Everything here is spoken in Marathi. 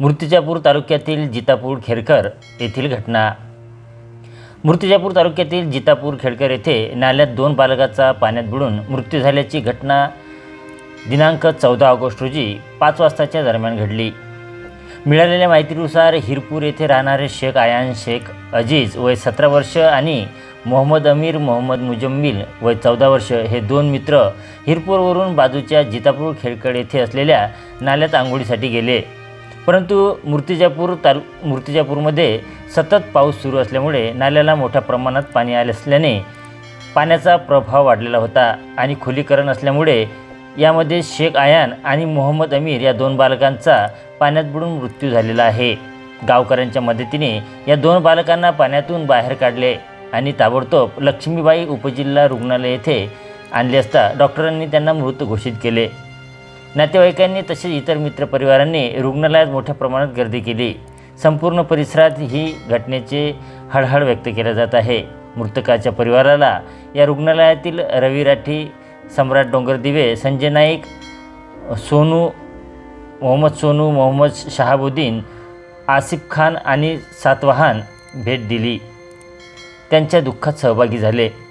मूर्तिजापूर तालुक्यातील जितापूर खेडकर येथील घटना. मूर्तिजापूर तालुक्यातील जितापूर खेडकर येथे नाल्यात दोन बालकाचा पाण्यात बुडून मृत्यू झाल्याची घटना दिनांक चौदा ऑगस्ट रोजी पाच वाजताच्या दरम्यान घडली. मिळालेल्या माहितीनुसार हिरपूर येथे राहणारे शेख आयान शेख अजीज वय सतरा वर्ष आणि मोहम्मद अमीर मोहम्मद मुजम्मिल वय चौदा वर्ष हे दोन मित्र हिरपूरवरून बाजूच्या जितापूर खेडकड येथे असलेल्या नाल्यात आंघोळीसाठी गेले. परंतु मूर्तिजापूर तालु मूर्तिजापूरमध्ये सतत पाऊस सुरू असल्यामुळे नाल्याला मोठ्या प्रमाणात पाणी आले असल्याने पाण्याचा प्रभाव वाढलेला होता आणि खोलीकरण असल्यामुळे यामध्ये शेख आयान आणि मोहम्मद अमीर या दोन बालकांचा पाण्यात बुडून मृत्यू झालेला आहे. गावकऱ्यांच्या मदतीने या दोन बालकांना पाण्यातून बाहेर काढले आणि ताबडतोब लक्ष्मीबाई उपजिल्हा रुग्णालय येथे आणले असता डॉक्टरांनी त्यांना मृत घोषित केले. नातेवाईकांनी तसेच इतर मित्रपरिवारांनी रुग्णालयात मोठ्या प्रमाणात गर्दी केली. संपूर्ण परिसरात ही घटनेचे हळहळ व्यक्त केल्या जात आहे. मृतकाच्या परिवाराला या रुग्णालयातील रवी राठी सम्राट डोंगरदिवे संजय नाईक सोनू मोहम्मद सोनू मोहम्मद शहाबुद्दीन आसिफ खान आणि सातवाहन भेट दिली. त्यांच्या दुःखात सहभागी झाले.